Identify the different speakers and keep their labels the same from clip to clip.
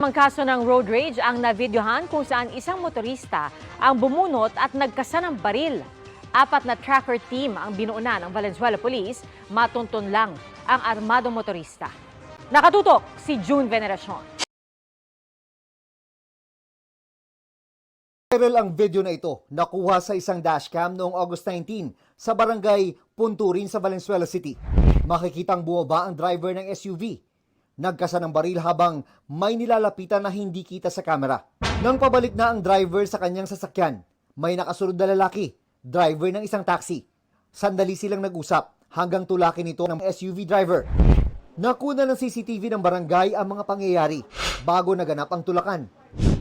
Speaker 1: Ang kaso ng road rage ang navidyohan kung saan isang motorista ang bumunot at nagkasa ng baril. Apat na tracker team ang binuuna ng Valenzuela Police, matuntun lang ang armadong motorista. Nakatutok si June Veneracion.
Speaker 2: Viral ang video na ito nakuha sa isang dashcam noong August 19 sa barangay Punturin sa Valenzuela City. Makikitang bumaba ang driver ng SUV. Nagkasa ng baril habang may nilalapitan na hindi kita sa kamera. Nang pabalik na ang driver sa kanyang sasakyan, may nakasunod na lalaki, driver ng isang taxi. Sandali silang nag-usap hanggang tulakin ito ng SUV driver. Nakuna ng CCTV ng barangay ang mga pangyayari bago naganap ang tulakan.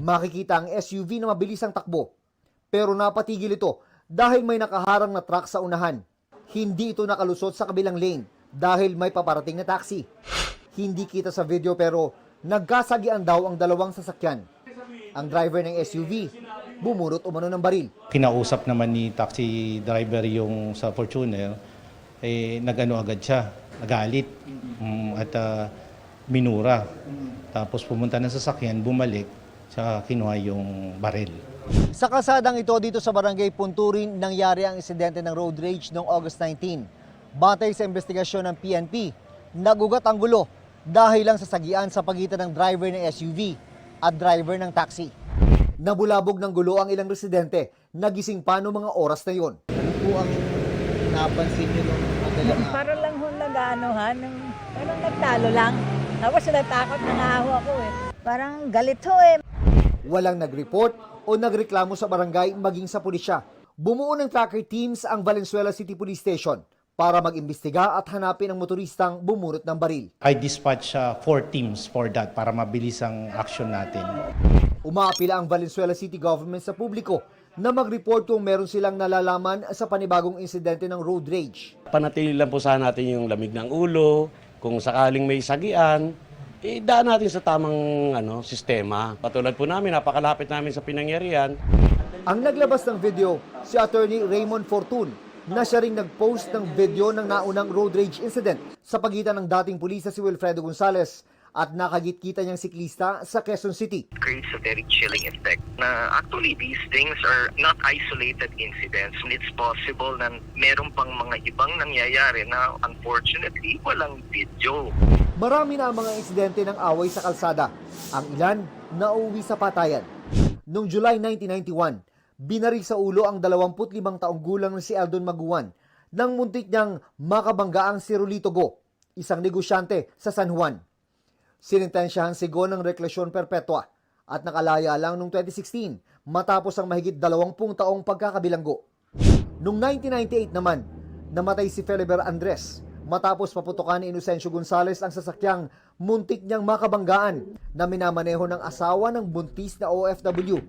Speaker 2: Makikita ang SUV na mabilis ang takbo. Pero napatigil ito dahil may nakaharang na truck sa unahan. Hindi ito nakalusot sa kabilang lane dahil may paparating na taxi. Hindi kita sa video pero nagkasagian daw ang dalawang sasakyan. Ang driver ng SUV bumunot umano ng baril.
Speaker 3: kinausap naman ni taxi driver yung sa Fortuner, eh, nagano agad siya, nagalit mm, at ah, minura. Tapos pumunta ng sasakyan, bumalik, tsaka kinuha yung baril.
Speaker 2: Sa kasadang ito dito sa Barangay Punturin, nangyari ang insidente ng road rage noong August 19. Batay sa investigasyon ng PNP, nagugat ang gulo dahil lang sa sagian sa pagitan ng driver ng SUV at driver ng taxi. Nabulabog ng gulo ang ilang residente, nagising pa noong mga oras na yon. Ano po ang napansin niyo nung madalang
Speaker 4: Para lang ho nag-aanohan, ng, parang nagtalo lang. Tapos natakot na nga ho ako eh. Parang galit ho eh.
Speaker 2: Walang nag-report o nagreklamo sa barangay maging sa pulisya. Bumuo ng tracker teams ang Valenzuela City Police Station para mag-imbestiga at hanapin ang motoristang bumunot ng baril.
Speaker 3: I dispatch ah, four teams for that para mabilis ang action natin.
Speaker 2: Umaapila ang Valenzuela City Government sa publiko na mag-report kung meron silang nalalaman sa panibagong insidente ng road rage.
Speaker 5: Panatili lang po sana natin yung lamig ng ulo. Kung sakaling may sagian, eh, daan natin sa tamang ano, sistema. Patulad po namin, napakalapit namin sa pinangyarihan.
Speaker 2: Ang naglabas ng video, si Attorney Raymond Fortun, na siya ring nag-post ng video ng naunang road rage incident sa pagitan ng dating pulis na si Wilfredo Gonzales at nakagit-kita niyang siklista sa Quezon City.
Speaker 6: creates a very chilling effect na actually these things are not isolated incidents. It's possible na meron pang mga ibang nangyayari na unfortunately walang video.
Speaker 2: Marami na ang mga insidente ng away sa kalsada. Ang ilan nauwi sa patayan. Noong July 1991, binaril sa ulo ang 25 taong gulang na si Eldon Maguan nang muntik niyang makabangga ang si Rolito Go, isang negosyante sa San Juan. Sinintensyahan si Go ng reklasyon perpetua at nakalaya lang noong 2016 matapos ang mahigit 20 taong pagkakabilanggo. Noong 1998 naman, namatay si Feliber Andres matapos paputukan ni Inocencio Gonzales ang sasakyang muntik niyang makabanggaan na minamaneho ng asawa ng buntis na OFW.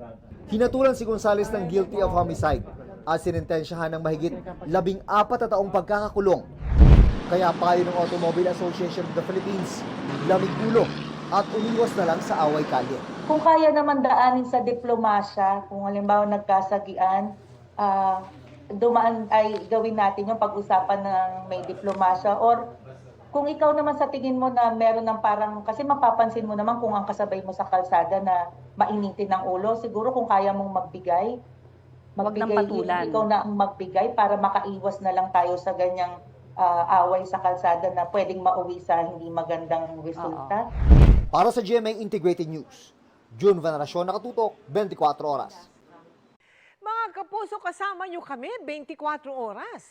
Speaker 2: Hinatulan si Gonzales ng guilty of homicide at sinintensyahan ng mahigit labing apat na taong pagkakakulong. Kaya payo ng Automobile Association of the Philippines, lamig ulo at umiwas na lang sa away kalye.
Speaker 7: kung kaya naman daanin sa diplomasya, kung halimbawa nagkasagian, ah, dumaan ay gawin natin yung pag-usapan ng may diplomasya or kung ikaw naman sa tingin mo na meron ng parang, kasi mapapansin mo naman kung ang kasabay mo sa kalsada na mainitin ng ulo, siguro kung kaya mong magbigay, magbigay,
Speaker 1: patulan.
Speaker 7: ikaw na ang magbigay para makaiwas na lang tayo sa ganyang ah, away sa kalsada na pwedeng mauwi sa hindi magandang resulta.
Speaker 2: Para sa GMA Integrated News, June Veneracion nakatutok 24 oras.
Speaker 8: Mga kapuso, kasama nyo kami 24 oras.